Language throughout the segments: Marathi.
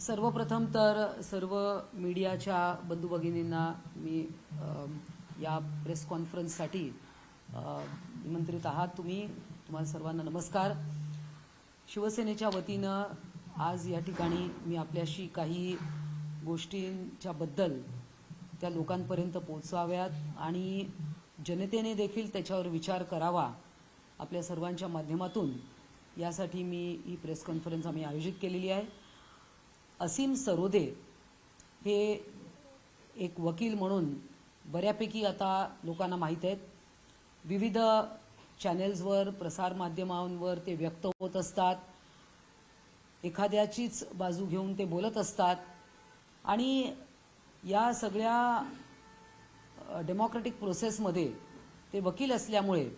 सर्वप्रथम तर सर्व मीडियाच्या बंधू भगिनींना मी या प्रेस कॉन्फरन्ससाठी निमंत्रित आहात. तुम्ही तुम्हाला सर्वांना नमस्कार. शिवसेनेच्या वतीनं आज या ठिकाणी मी आपल्याशी काही गोष्टींच्या बद्दल त्या लोकांपर्यंत पोचवाव्यात आणि जनतेने देखील त्याच्यावर विचार करावा आपल्या सर्वांच्या माध्यमातून. यासाठी मी ही प्रेस कॉन्फरन्स आम्ही आयोजित केलेली आहे. असीम सरोदे हे एक वकील म्हणून बऱ्यापैकी आता लोकांना माहीत आहेत. विविध चॅनेल्सवर प्रसारमाध्यमांवर ते व्यक्त होत असतात. एखाद्याचीच बाजू घेऊन ते बोलत असतात. आणि या सगळ्या डेमोक्रेटिक प्रोसेसमध्ये ते वकील असल्यामुळे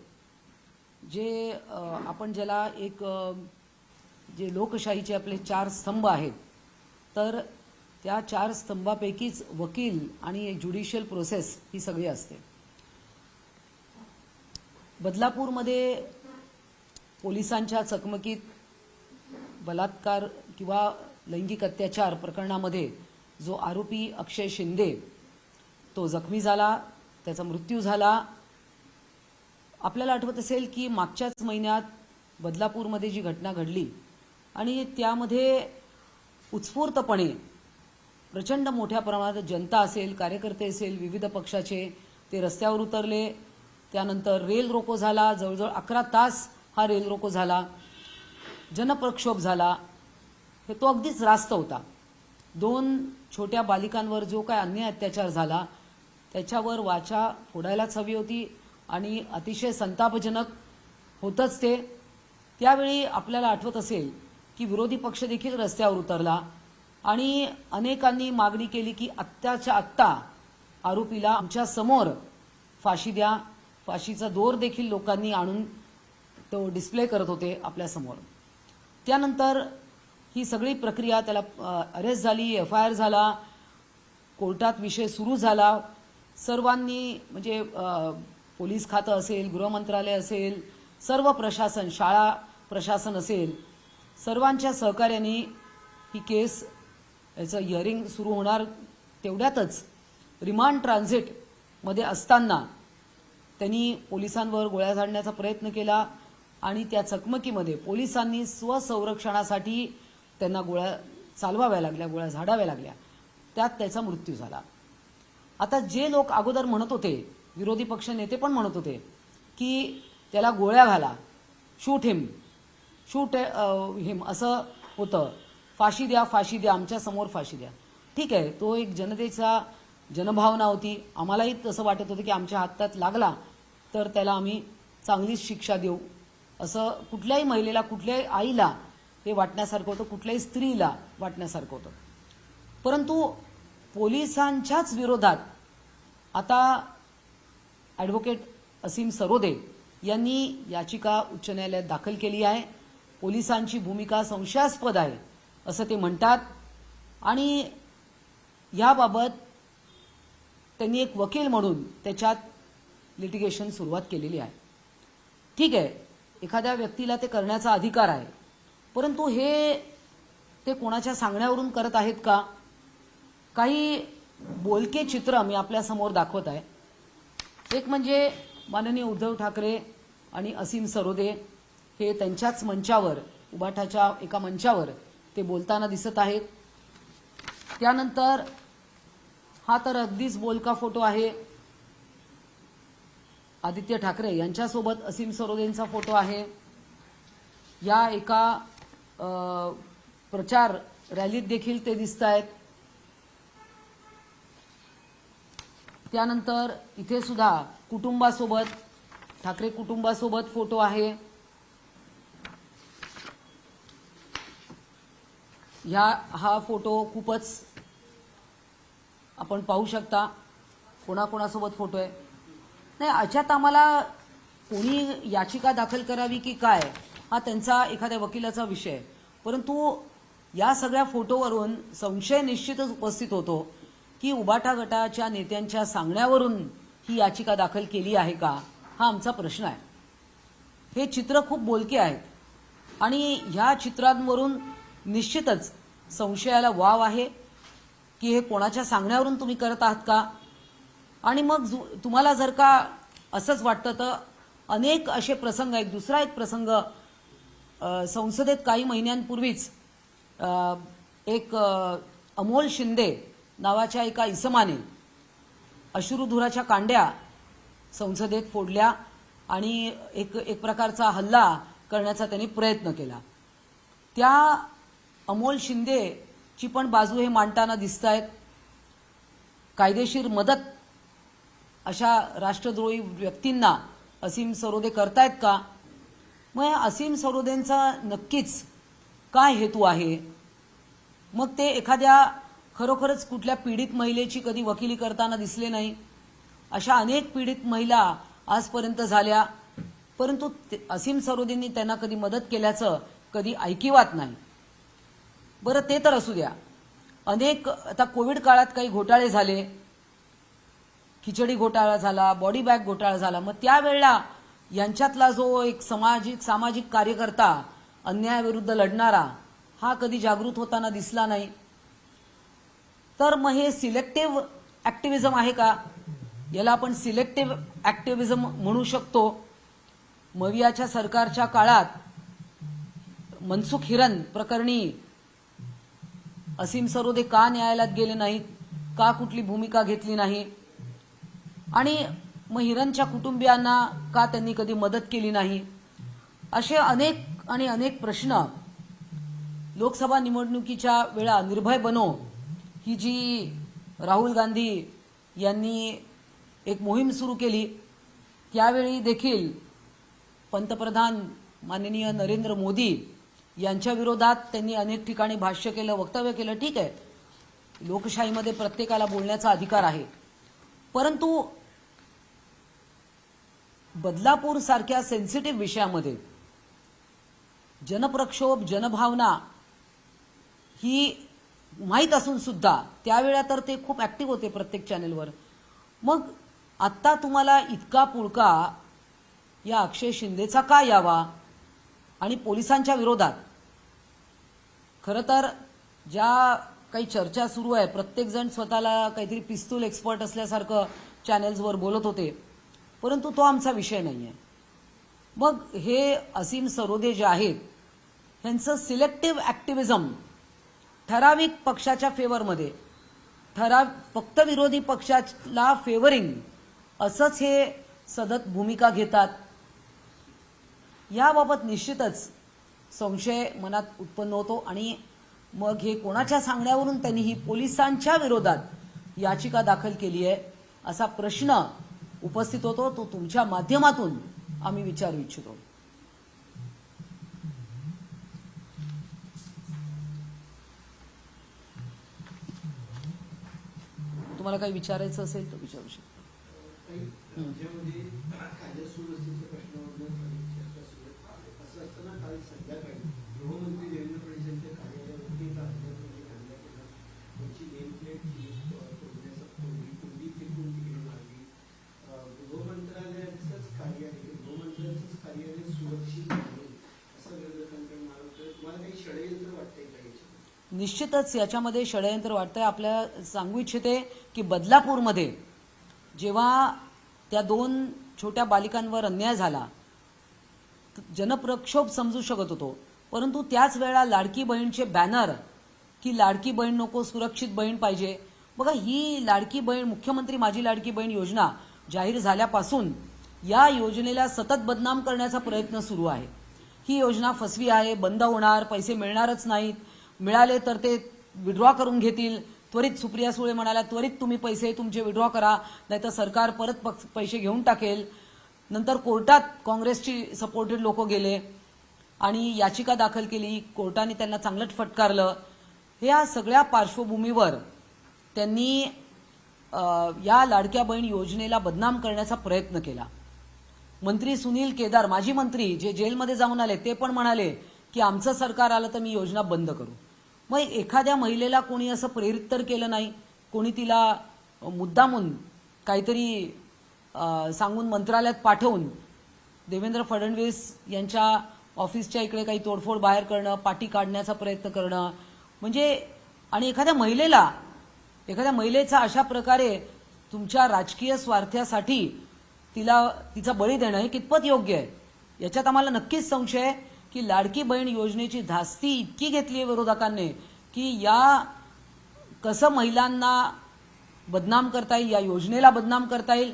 जे आपण ज्याला एक जे लोकशाहीचे आपले चार स्तंभ आहेत तर त्या चार स्तंभापैकीच वकील आणि ज्युडिशियल प्रोसेस ही सगळी असते. बदलापूरमध्ये पोलिसांच्या चकमकीत बलात्कार किंवा लैंगिक अत्याचार प्रकरणामध्ये जो आरोपी अक्षय शिंदे तो जखमी झाला त्याचा मृत्यू झाला. आपल्याला आठवत असेल की मागच्याच महिन्यात बदलापूरमध्ये जी घटना घडली आणि त्यामध्ये उत्स्फूर्तपणे प्रचंड मोठ्या प्रमाणात जनता असेल कार्यकर्ते असेल विविध पक्षाचे ते रस्त्यावर उतरले. त्यानंतर रेल रोको झाला. जवळजवळ अकरा तास हा रेल रोको झाला. जनप्रक्षोभ झाला. हे तो अगदीच रास्त होता. दोन छोट्या बालिकांवर जो काय अन्याय अत्याचार झाला त्याच्यावर वाचा फोडायलाच हवी होती आणि अतिशय संतापजनक होतंच ते. त्यावेळी आपल्याला आठवत असेल की विरोधी पक्ष देखील रस्त्यावर उतरला आणि अनेकांनी मागणी केली की आत्ताच्या आत्ता आरोपीला आमच्यासमोर फाशी द्या. फाशीचा दोर देखील लोकांनी आणून तो डिस्प्ले करत होते आपल्यासमोर त्यानंतर ही सगळी प्रक्रिया त्याला अरेस्ट झाली एफ आय आर झाला कोर्टात विषय सुरू झाला. सर्वांनी म्हणजे पोलीस खातं असेल गृहमंत्रालय असेल सर्व प्रशासन शाळा प्रशासन असेल सर्वांच्या सहकार्याने ही केस याचं हिअरिंग सुरू होणार तेवढ्यातच रिमांड ट्रान्झिटमध्ये असताना त्यांनी पोलिसांवर गोळ्या झाडण्याचा प्रयत्न केला आणि त्या चकमकीमध्ये पोलिसांनी स्वसंरक्षणासाठी त्यांना गोळ्या चालवाव्या लागल्या गोळ्या झाडाव्या लागल्या. त्यात त्याचा मृत्यू झाला. आता जे लोक अगोदर म्हणत होते विरोधी पक्ष नेते पण म्हणत होते की त्याला गोळ्या घाला शूट हिम. शूट हिम असं होतं. फाशी द्या फाशी द्या आमच्यासमोर फाशी द्या. ठीक आहे तो एक जनतेचा जनभावना होती. आम्हालाही तसं वाटत होतं की आमच्या हातात लागला तर त्याला आम्ही चांगलीच शिक्षा देऊ. असं कुठल्याही महिलेला कुठल्याही आईला हे वाटण्यासारखं होतं कुठल्याही स्त्रीला वाटण्यासारखं होतं. परंतु पोलिसांच्याच विरोधात आता ॲडव्होकेट असीम सरोदे यांनी याचिका उच्च न्यायालयात दाखल केली आहे. पोलिसांची भूमिका संशयास्पद आहे असं ते म्हणतात. आणि याबाबत त्यांनी एक वकील म्हणून त्याच्यात लिटिगेशन सुरुवात केलेली आहे. ठीक आहे एखाद्या व्यक्तीला ते करण्याचा अधिकार आहे परंतु हे ते कोणाच्या सांगण्यावरून करत आहेत का? काही बोलके चित्र मी आपल्यासमोर दाखवत आहे. एक म्हणजे माननीय उद्धव ठाकरे आणि असीम सरोदे हे त्यांच्याच मंचावर उबाठाच्या एका मंचावर ते बोलताना दिसत आहेत. त्यानंतर हा तर अगदीच बोलका फोटो आहे. आदित्य ठाकरे यांच्यासोबत असीम सरोदेंचा फोटो आहे. या एका प्रचार रॅलीत देखील ते दिसत आहेत. त्यानंतर इथे सुद्धा कुटुंबासोबत ठाकरे कुटुंबासोबत फोटो आहे. ह्या हा फोटो खूपच आपण पाहू शकता. कोणाकोणासोबत फोटो आहे? नाही अशात आम्हाला कोणी याचिका दाखल करावी की काय हा त्यांचा एखाद्या वकिलाचा विषय आहे. परंतु या सगळ्या फोटोवरून संशय निश्चितच उपस्थित होतो की उबाटा गटाच्या नेत्यांच्या सांगण्यावरून ही याचिका दाखल केली आहे का हा आमचा प्रश्न आहे. हे चित्र खूप बोलके आहेत. आणि ह्या चित्रांवरून निश्चितच संशयाला वाव आहे की हे कोणाच्या सांगण्यावरून तुम्ही करत आहात का? आणि मग जु- तुम्हाला जर का असंच वाटतं तर अनेक असे प्रसंग आहेत. दुसरा एक प्रसंग संसदेत काही महिन्यांपूर्वीच एक अमोल शिंदे नावाच्या एका इसमाने अश्रुधुराच्या कांड्या संसदेत फोडल्या आणि एक एक प्रकारचा हल्ला करण्याचा त्यांनी प्रयत्न केला. त्या अमोल शिंदेची पण बाजू हे मांडताना दिसत आहेत कायदेशीर मदत अशा राष्ट्रद्रोही व्यक्तींना असीम सरोदे करतायत का? मग या असीम सरोदेंचा नक्कीच काय हेतू आहे? मग ते एखाद्या खरोखरच कुठल्या पीडित महिलेची कधी वकिली करताना दिसले नाही? अशा अनेक पीडित महिला आजपर्यंत झाल्या परंतु असीम सरोदेंनी त्यांना कधी मदत केल्याचं कधी ऐकिवात नाही. बरं ते तर असू द्या. अनेक आता कोविड काळात काही घोटाळे झाले. खिचडी घोटाळा झाला बॉडी बॅग घोटाळा झाला. मग त्यावेळेला यांच्यातला जो एक सामाजिक सामाजिक कार्यकर्ता अन्यायाविरुद्ध लढणारा हा कधी जागृत होताना दिसला नाही. तर मग हे सिलेक्टिव्ह ऍक्टिव्हिझम आहे का? याला आपण सिलेक्टिव्ह ऍक्टिव्हिझम म्हणू शकतो. मवियाच्या सरकारच्या काळात मनसुख हिरन प्रकरणी असीम सरोदे का न्यायालयात गेले नाहीत? का कुठली भूमिका घेतली नाही? आणि मग हिरणच्या कुटुंबियांना का त्यांनी कधी मदत केली नाही? असे अनेक आणि अनेक प्रश्न लोकसभा निवडणुकीच्या वेळा निर्भय बनो ही जी राहुल गांधी यांनी एक मोहीम सुरू केली त्यावेळी देखील पंतप्रधान माननीय नरेंद्र मोदी यांच्या विरोधात त्यांनी अनेक ठिकाणी भाष्य केलं वक्तव्य केलं. ठीक आहे. लोकशाहीमध्ये प्रत्येकाला बोलण्याचा अधिकार आहे. परंतु बदलापूर सारख्या सेन्सिटिव्ह विषयामध्ये जनप्रक्षोभ जनभावना ही माहीत असून सुद्धा त्यावेळा तर ते खूप ऍक्टिव्ह होते प्रत्येक चॅनेलवर मग आत्ता तुम्हाला इतका पुळका या अक्षय शिंदेचा का यावा? आणि पोलिसांच्या विरोधात. खरं तर ज्या काही चर्चा सुरू आहे प्रत्येकजण स्वतःला काहीतरी पिस्तूल एक्सपर्ट असल्यासारखं चॅनेल्सवर बोलत होते परंतु तो आमचा विषय नाही आहे मग हे असीम सरोदे जे आहेत ह्यांचं सिलेक्टिव्ह ॲक्टिव्हिजम ठराविक पक्षाच्या फेवरमध्ये ठराव फक्त विरोधी पक्षाला फेवरिंग असंच हे सतत भूमिका घेतात. याबाबत निश्चितच संशय मनात उत्पन्न होतो आणि मग हे कोणाच्या सांगण्यावरून त्यांनी ही पोलिसांच्या विरोधात याचिका दाखल केली आहे असा प्रश्न उपस्थित होतो तो तुमच्या माध्यमातून आम्ही विचारू इच्छितो. तुम्हाला काही विचारायचं असेल तर विचारू शकता. संध्याकाळी गृहमंत्री देवेंद्र कार्यालयावरती एका हल्ल्यामध्ये हल्ला केला नेम प्लेट तोडण्याचा फेकून तिकडे मारली गृहमंत्रालयाचंच गृहमंत्र्यांचंच कार्यालय सुरक्षित असं तुम्हाला काही षडयंत्र वाटतंय का याच्यात निश्चितच याच्यामध्ये षडयंत्र वाटतंय. आपल्या सांगू इच्छिते की बदलापूरमध्ये जेव्हा त्या दोन छोट्या बालिकांवर अन्याय झाला जनप्रक्षोभ समजू शकत होतो. परंतु त्याच वेळा लाडकी बहीणचे बॅनर की लाडकी बहीण नको सुरक्षित बहीण पाहिजे. बघा ही लाडकी बहीण मुख्यमंत्री माझी लाडकी बहीण योजना जाहीर झाल्यापासून या योजनेला सतत बदनाम करण्याचा प्रयत्न सुरू आहे. ही योजना फसवी आहे बंद होणार पैसे मिळणारच नाहीत. मिळाले तर ते विड्रॉ करून घेतील. त्वरित सुप्रिया सुळे म्हणाल्या त्वरित तुम्ही पैसे तुमचे विड्रॉ करा. नाहीतर सरकार परत पैसे घेऊन टाकेल. नंतर कोर्टात काँग्रेसची सपोर्टेड लोक गेले आणि याचिका दाखल केली. कोर्टाने त्यांना चांगलंच फटकारलं. या सगळ्या पार्श्वभूमीवर त्यांनी या लाडक्या बहीण योजनेला बदनाम करण्याचा प्रयत्न केला. मंत्री सुनील केदार माजी मंत्री जे जेलमध्ये जाऊन आले ते पण म्हणाले की आमचं सरकार आलं तर मी योजना बंद करू. मग एखाद्या महिलेला कोणी असं प्रेरित तर केलं नाही? कोणी तिला मुद्दामून काहीतरी सांगून मंत्रालयात पाठवून देवेंद्र फडणवीस यांच्या ऑफिसच्या इकडे काही तोडफोड बाहेर करणं पाठी काढण्याचा प्रयत्न करणं. म्हणजे आणि एखाद्या महिलेला एखाद्या महिलेचा अशा प्रकारे तुमच्या राजकीय स्वार्थासाठी तिला तिचा बळी देणं हे कितपत योग्य आहे? याच्यात आम्हाला नक्कीच संशय आहे की लाडकी बहीण योजनेची धास्ती इतकी घेतली आहे विरोधकांनी की या कसं महिलांना बदनाम करता येईल या योजनेला बदनाम करता येईल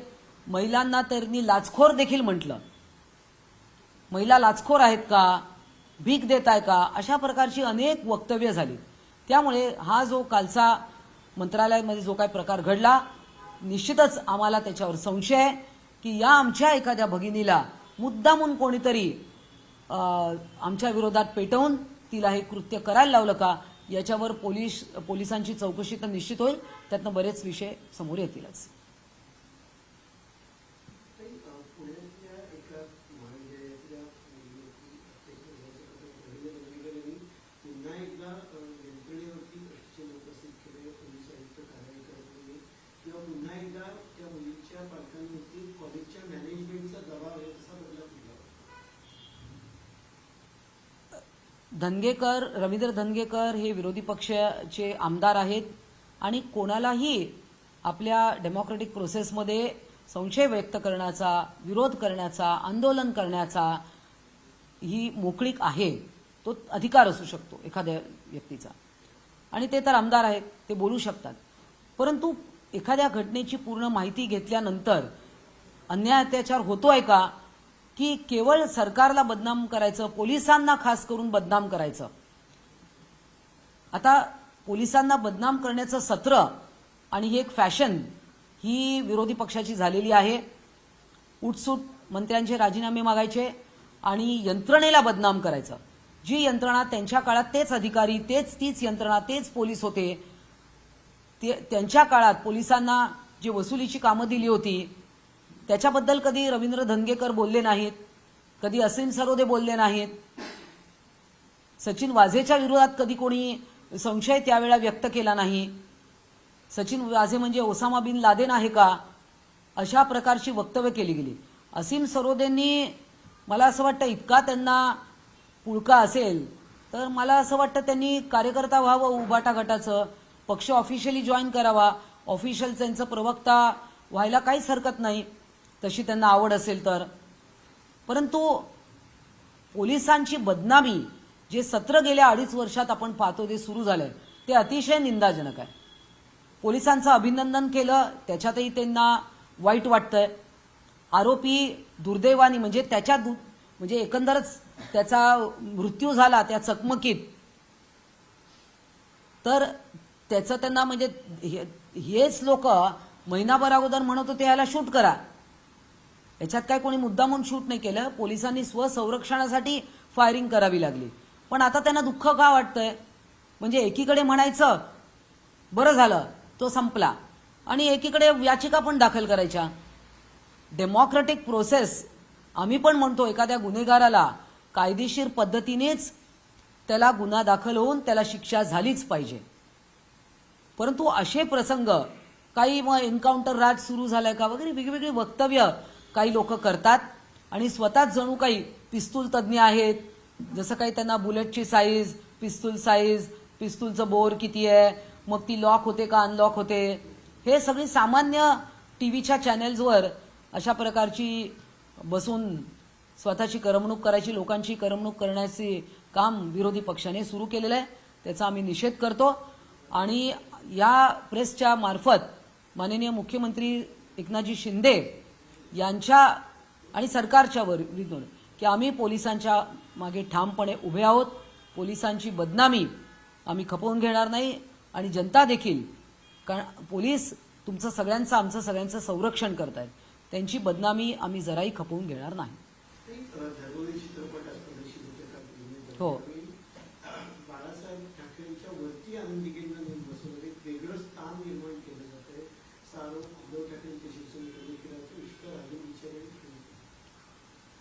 महिलांना त्यांनी लाचखोर देखील म्हटलं. महिला लाचखोर आहेत का? भीक देत आहे का? अशा प्रकारची अनेक वक्तव्य झाली. त्यामुळे हा जो कालचा मंत्रालयामध्ये जो काही प्रकार घडला निश्चितच आम्हाला त्याच्यावर संशय आहे की या आमच्या एखाद्या भगिनीला मुद्दामून कोणीतरी आमच्या विरोधात पेटवून तिला हे कृत्य करायला लावलं का? याच्यावर पोलीस पोलिसांची चौकशी तर निश्चित होईल. त्यातनं बरेच विषय समोर येतीलच. पुण्यातल्या एका महाविद्यालयातल्या पुन्हा एकदा यंत्रणेवरती उपस्थित केले पोलीस आयुक्त कारवाई करत किंवा पुन्हा एकदा त्या मुलीच्या पालकांवरती कॉलेजच्या मॅनेजमेंटचा दबाव आहे बदला धनगेकर रवींद्र धनगेकर हे विरोधी पक्षाचे आमदार आहेत आणि कोणालाही आपल्या डेमोक्रेटिक प्रोसेसमध्ये संशय व्यक्त करण्याचा विरोध करण्याचा आंदोलन करण्याचा ही मोकळीक आहे तो अधिकार असू शकतो एखाद्या व्यक्तीचा. आणि ते तर आमदार आहेत ते बोलू शकतात. परंतु एखाद्या घटनेची पूर्ण माहिती घेतल्यानंतर अन्याय अत्याचार होतोय का? की केवळ सरकारला बदनाम करायचं पोलिसांना खास करून बदनाम करायचं? आता पोलिसांना बदनाम करण्याचं सत्र आणि हे एक फॅशन ही विरोधी पक्षाची झालेली आहे. उठसूट मंत्र्यांचे राजीनामे मागायचे आणि यंत्रणेला बदनाम करायचं. जी यंत्रणा त्यांच्या काळात तेच अधिकारी तेच तीच यंत्रणा तेच पोलीस होते. ते त्यांच्या काळात पोलिसांना जे वसुलीची कामं दिली होती त्याच्याबद्दल कधी रवींद्र धनगेकर बोलले नाहीत कधी असीम सरोदे बोलले नाहीत. सचिन वाझेच्या विरोधात कधी कोणी संशय त्यावेळा व्यक्त केला नाही. सचिन वाझे म्हणजे ओसामा बिन लादेन आहे का? अशा प्रकारची वक्तव्य केली गेली. असीम सरोदेंनी मला असं वाटतं इतका त्यांना पुळका असेल तर मला असं वाटतं त्यांनी कार्यकर्ता व्हावं उबाटा गटाचं पक्ष ऑफिशियली जॉईन करावा ऑफिशियल त्यांचं प्रवक्ता व्हायला काहीच हरकत नाही तशी त्यांना आवड असेल तर. परंतु पोलिसांची बदनामी जे सत्र गेल्या अडीच वर्षात आपण पाहतो ते सुरू झालंय ते अतिशय निंदाजनक आहे. पोलिसांचं अभिनंदन केलं त्याच्यातही त्यांना वाईट वाटतंय. आरोपी दुर्दैवानी म्हणजे त्याच्या दु- म्हणजे एकंदरच त्याचा मृत्यू झाला त्या चकमकीत. तर त्याचं त्यांना म्हणजे हे- हेच लोक महिनाभर अगोदर म्हणत होते ह्याला शूट करा. याच्यात काय कोणी मुद्दामून शूट नाही केलं पोलिसांनी स्वसंरक्षणासाठी फायरिंग करावी लागली. पण आता त्यांना दुःख का वाटतंय? म्हणजे एकीकडे म्हणायचं बरं झालं तो संपला. आणि एकीकडे याचिका पण दाखल करायच्या. डेमोक्रेटिक प्रोसेस आम्ही पण म्हणतो एखाद्या गुन्हेगाराला कायदेशीर पद्धतीनेच त्याला गुन्हा दाखल होऊन त्याला शिक्षा झालीच पाहिजे. परंतु असे प्रसंग काही मग एन्काउंटर राज सुरू झालाय का वगैरे वेगवेगळी वक्तव्य काही लोक करतात. आणि स्वतःच जणू काही पिस्तूल तज्ज्ञ आहेत. जसं काही त्यांना बुलेटची साईज पिस्तूल साईज पिस्तूलचं बोर किती आहे मग ती लॉक होते का अनलॉक होते? हे सगळी सामान्य टीव्हीच्या चॅनेल्सवर अशा प्रकारची बसून स्वतःची करमणूक करायची लोकांची करमणूक करण्याचे काम विरोधी पक्षाने सुरू केलेलं आहे. त्याचा आम्ही निषेध करतो. आणि या प्रेसच्या मार्फत माननीय मुख्यमंत्री एकनाथजी शिंदे यांच्या आणि सरकारच्यावर की आम्ही पोलिसांच्या मागे ठामपणे उभे आहोत. पोलिसांची बदनामी आम्ही खपवून घेणार नाही. आणि जनता देखील कारण पोलीस तुमचं सगळ्यांचं आमचं सगळ्यांचं संरक्षण करतायत त्यांची बदनामी आम्ही जराही खपवून घेणार नाही? हो.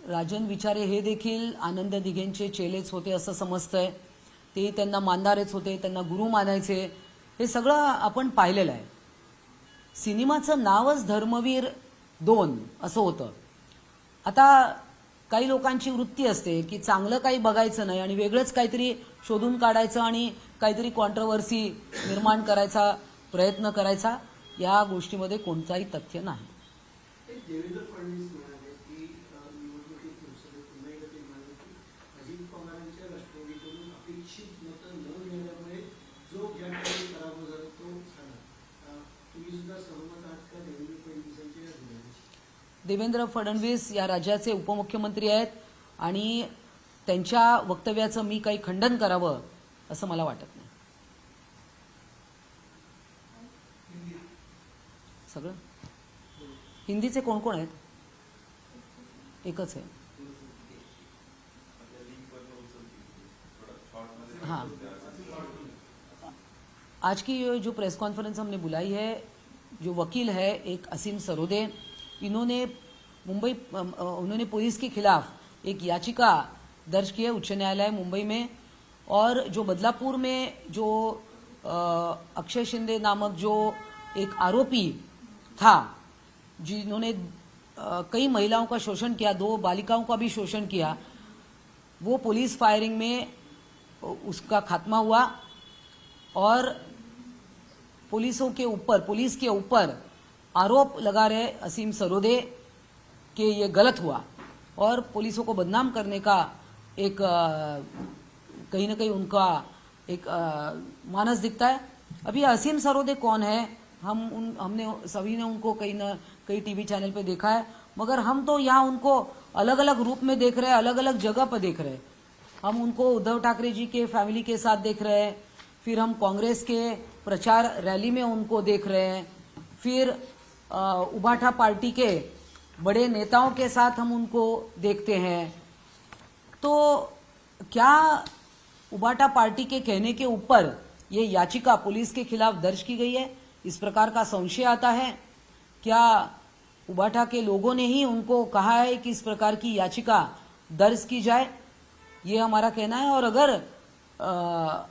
राजन विचारे हे देखील आनंद दिघेंचे चेलेच होते असं समजतंय ते त्यांना मानणारेच होते त्यांना गुरु मानायचे. हे सगळं आपण पाहिलेलं आहे. सिनेमाचं नावच धर्मवीर दोन असं होतं. आता काही लोकांची वृत्ती असते की चांगलं काही बघायचं नाही आणि वेगळंच काहीतरी शोधून काढायचं आणि काहीतरी कॉन्ट्रोवर्सी निर्माण करायचा प्रयत्न करायचा या गोष्टीमध्ये कोणताही तथ्य नाही ते देवेंद्र फडणवीस म्हणाले की अ, निवडणुकीत लोकसभेत पुन्हा एकदा ते म्हणाले की अजित पवारांच्या राष्ट्रवादीकडून अपेक्षित मतं न मिळाल्यामुळे जो ज्या ठिकाणी पराभव झाला तो झाला अ, तुम्ही सुद्धा सहमत आहात का देवेंद्र फडणवीसांच्या या धोरणाशी देवेंद्र फडणवीस या राज्याचे उपमुख्यमंत्री आहेत आणि त्यांच्या वक्तव्याचं मी काही खंडन करावं असं मला वाटत नाही. सगळं? हिंदीचे कोण कोण आहेत? एकच आहे. हाँ. आज की जो प्रेस कॉन्फ्रेंस हमने बुलाई है जो वकील है एक असीम सरोदे इन्होंने मुंबई उन्होंने पुलिस के खिलाफ एक याचिका दर्ज की है उच्च न्यायालय मुंबई में। और जो बदलापुर में जो अक्षय शिंदे नामक जो एक आरोपी था, जिन्होंने कई महिलाओं का शोषण किया, दो बालिकाओं का भी शोषण किया, वो पुलिस फायरिंग में उसका खात्मा हुआ। और पुलिसों के ऊपर, पुलिस के ऊपर आरोप लगा रहे असीम सरोदे कि ये गलत हुआ और पुलिसों को बदनाम करने का एक कहीं ना कहीं उनका एक अ, मानस दिखता है। अभी असीम सरोदे कौन है? हम उन हमने सभी ने उनको कहीं न कई टीवी चैनल पे देखा है मगर हम तो यहाँ उनको अलग अलग रूप में देख रहे हैं अलग अलग जगह पर देख रहे हैं। हम उनको उद्धव ठाकरे जी के फैमिली के साथ देख रहे हैं फिर हम कांग्रेस के प्रचार रैली में उनको देख रहे हैं फिर उबाठा पार्टी के बड़े नेताओं के साथ हम उनको देखते हैं। तो क्या उबाटा पार्टी के कहने के ऊपर ये याचिका पुलिस के खिलाफ दर्ज की गई है? इस प्रकार का संशय आता है? क्या उबाटा के लोगों ने ही उनको कहा है कि इस प्रकार की याचिका दर्ज की जाए? ये हमारा कहना है। और अगर अ,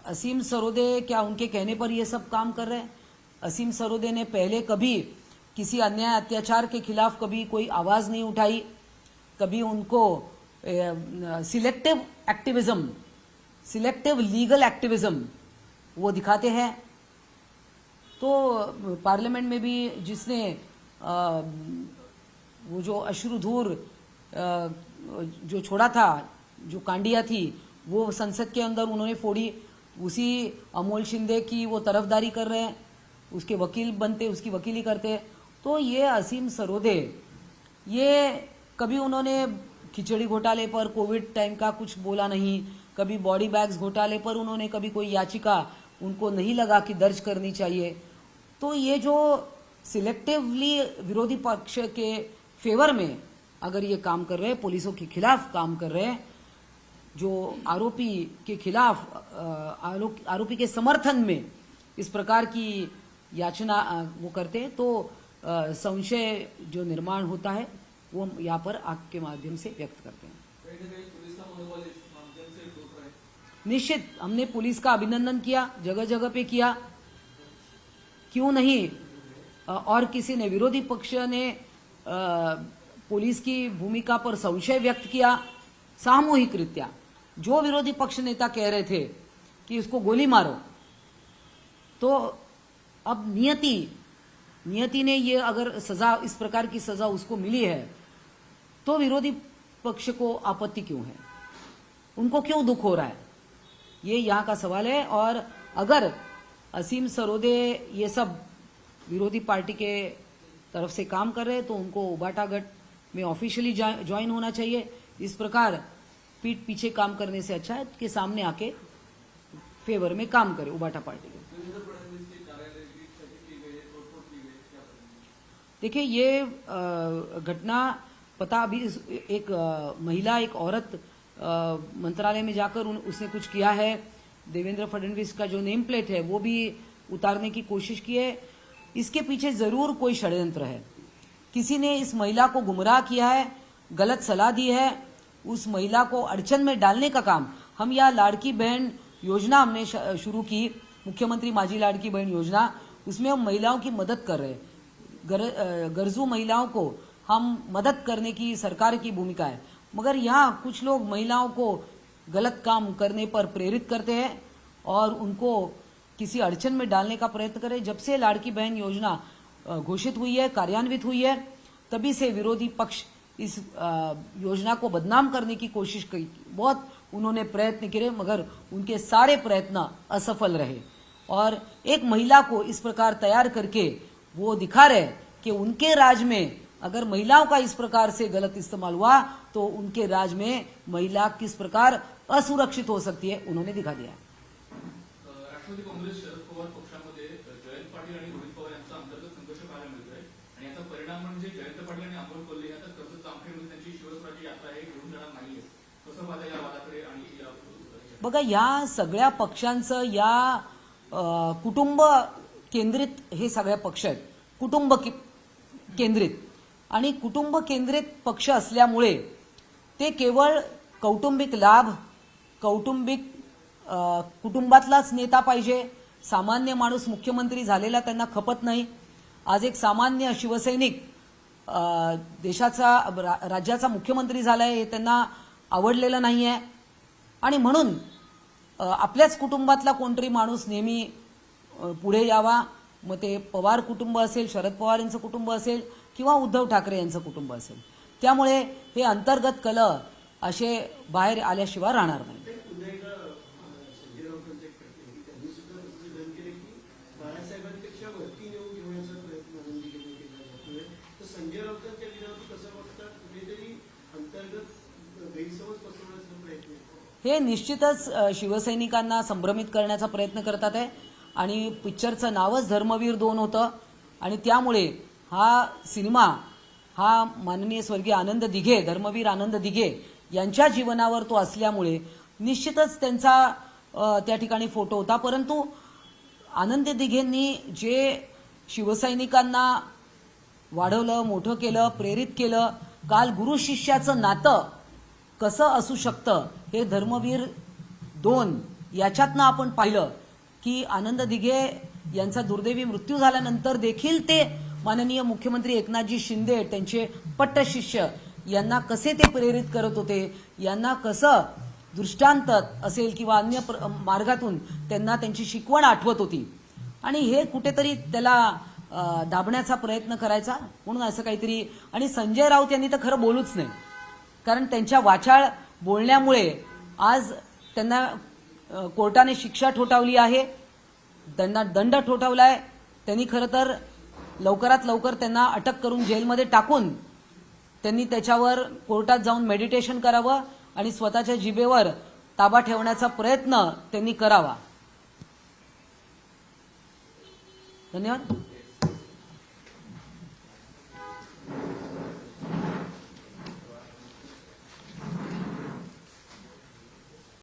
असीम सरोदे क्या उनके कहने पर ये सब काम कर रहे हैं? असीम सरोदे ने पहले कभी किसी अन्याय अत्याचार के खिलाफ कभी कोई आवाज़ नहीं उठाई कभी उनको selective activism selective legal activism वो दिखाते हैं। तो पार्लियामेंट में भी जिसने अ, वो जो अश्रुधूर जो छोड़ा था जो कांडिया थी वो संसद के अंदर उन्होंने फोड़ी। उसी अमोल शिंदे की वो तरफदारी कर रहे हैं उसके वकील बनते उसकी वकीली करते। तो ये असीम सरोदे, ये कभी उन्होंने खिचड़ी घोटाले पर, कोविड टाइम का कुछ बोला नहीं, कभी बॉडी बैग्स घोटाले पर उन्होंने कभी कोई याचिका उनको नहीं लगा कि दर्ज करनी चाहिए। तो ये जो सिलेक्टिवली विरोधी पक्ष के फेवर में अगर ये काम कर रहे पुलिसों के खिलाफ काम कर रहे जो आरोपी के खिलाफ आरोपी के समर्थन में इस प्रकार की याचना वो करते तो संशय जो निर्माण होता है, वो यहाँ पर आग के माध्यम से व्यक्त करते हैं। है निश्चित, हमने पुलिस का अभिनंदन किया, जगह जगह पे किया। क्यों नहीं? और किसी ने, विरोधी पक्ष ने पुलिस की भूमिका पर संशय व्यक्त किया सामूहिक रित्या जो विरोधी पक्ष नेता कह रहे थे कि इसको गोली मारो तो अब नियति नियति ने ये अगर सजा, इस प्रकार की सजा उसको मिली है तो विरोधी पक्ष को आपत्ति क्यों है? उनको क्यों दुख हो रहा है? ये यहाँ का सवाल है। और अगर असीम सरोदे ये सब विरोधी पार्टी के तरफ़ से काम कर रहे तो उनको उबाटा गट में ऑफिशियली ज्वाइन होना चाहिए। इस प्रकार पीठ पीछे काम करने से अच्छा है कि सामने आके फेवर में काम करे उबाटा पार्टी के देवेंद्र फडणवीस के कार्यालय की क्षति की गई है तोड़फोड़ की गई है क्या करेंगे देखिए ये घटना पता अभी एक महिला एक औरत मंत्रालय में जाकर उन, उसने कुछ किया है। देवेंद्र फडणवीस का जो नेम प्लेट है वो भी उतारने की कोशिश की है। इसके पीछे ज़रूर कोई षड्यंत्र है। किसी ने इस महिला को गुमराह किया है गलत सलाह दी है उस महिला को अड़चन में डालने का काम। हम यह लाड़की बहन योजना हमने शुरू की मुख्यमंत्री माझी लाड़की बहन योजना उसमें हम महिलाओं की मदद कर रहे हैं। गर, गरजू महिलाओं को हम मदद करने की सरकार की भूमिका है। मगर यहाँ कुछ लोग महिलाओं को गलत काम करने पर प्रेरित करते हैं और उनको किसी अड़चन में डालने का प्रयत्न करें। जब से लाड़की बहन योजना घोषित हुई है कार्यान्वित हुई है तभी से विरोधी पक्ष इस योजना को बदनाम करने की कोशिश की। बहुत उन्होंने प्रयत्न किए मगर उनके सारे प्रयत्न असफल रहे। और एक महिला को इस प्रकार तैयार करके वो दिखा रहे कि उनके राज में अगर महिलाओं का इस प्रकार से गलत इस्तेमाल हुआ तो उनके राज में महिला किस प्रकार असुरक्षित हो सकती है उन्होंने दिखा दिया। है राष्ट्रवादी काँग्रेस शरद पवार पक्षामध्ये जयंत पाटील आणि रोहित पवार यांचा अंतर्गत संघर्ष पाहायला मिळतोय. आणि याचा परिणाम म्हणजे जयंत पाटील आणि अमोल कोल्हे आता कर्जत जामखेडमध्ये त्यांची शिवस्वराज्य यात्रा आहे घेऊन जाणार नाहीये कसं पाहता या वादाकडे आणि बघा या सगळ्या पक्षांचं या कुटुंब केंद्रित हे सगळ्या पक्ष आहेत. कुटुंब कि- केंद्रित. आणि कुटुंब केंद्रित पक्ष असल्यामुळे ते केवळ कौटुंबिक लाभ कौटुंबिक कुटुंबातलाच नेता पाहिजे. सामान्य माणूस मुख्यमंत्री झालेला त्यांना खपत नाही. आज एक सामान्य शिवसैनिक देशाचा रा- राज्याचा मुख्यमंत्री झालाय हे त्यांना आवडलेलं नाही आहे आणि म्हणून आपल्याच कुटुंबातला कोणतरी माणूस नेहमी पुढे यावा. मग ते पवार कुटुंब असेल शरद पवार यांचं कुटुंब असेल किंवा उद्धव ठाकरे यांचं कुटुंब असेल. त्यामुळे हे अंतर्गत कल असे बाहेर आल्याशिवाय राहणार नाही. हे निश्चितच शिवसैनिकांना संभ्रमित करण्याचा प्रयत्न करतात आहे आणि पिक्चरचं नावच धर्मवीर दोन होतं. आणि त्यामुळे हा सिनेमा हा माननीय स्वर्गीय आनंद दिघे धर्मवीर आनंद दिघे यांच्या जीवनावर तो असल्यामुळे निश्चितच त्यांचा त्या ठिकाणी फोटो होता. परंतु आनंद दिघेंनी जे शिवसैनिकांना वाढवलं मोठं केलं प्रेरित केलं काल गुरु शिष्याचं नातं कसं असू शकतं हे धर्मवीर दोन याच्यातनं आपण पाहिलं. की आनंद दिघे यांचा दुर्दैवी मृत्यू झाल्यानंतर देखील ते माननीय मुख्यमंत्री एकनाथजी शिंदे त्यांचे पट्टशिष्य यांना कसे ते प्रेरित करत होते यांना कसं दृष्टांत असेल किंवा अन्य प्र- मार्गातून त्यांना त्यांची शिकवण आठवत होती. आणि हे कुठेतरी त्याला दाबण्याचा प्रयत्न करायचा म्हणून असं काहीतरी आणि संजय राऊत यांनी तर खरं बोलूच नाही. कारण त्यांच्या वाचाळ बोलण्यामुळे आज त्यांना कोर्टाने शिक्षा ठोठावली आहे. त्यांना दंड ठोठावलाय. त्यांनी खरं तर लवकरात लवकर त्यांना अटक करून जेलमध्ये टाकून त्यांनी त्याच्यावर कोर्टात जाऊन मेडिटेशन करावं आणि स्वतःच्या जिभेवर ताबा ठेवण्याचा प्रयत्न त्यांनी करावा. धन्यवाद.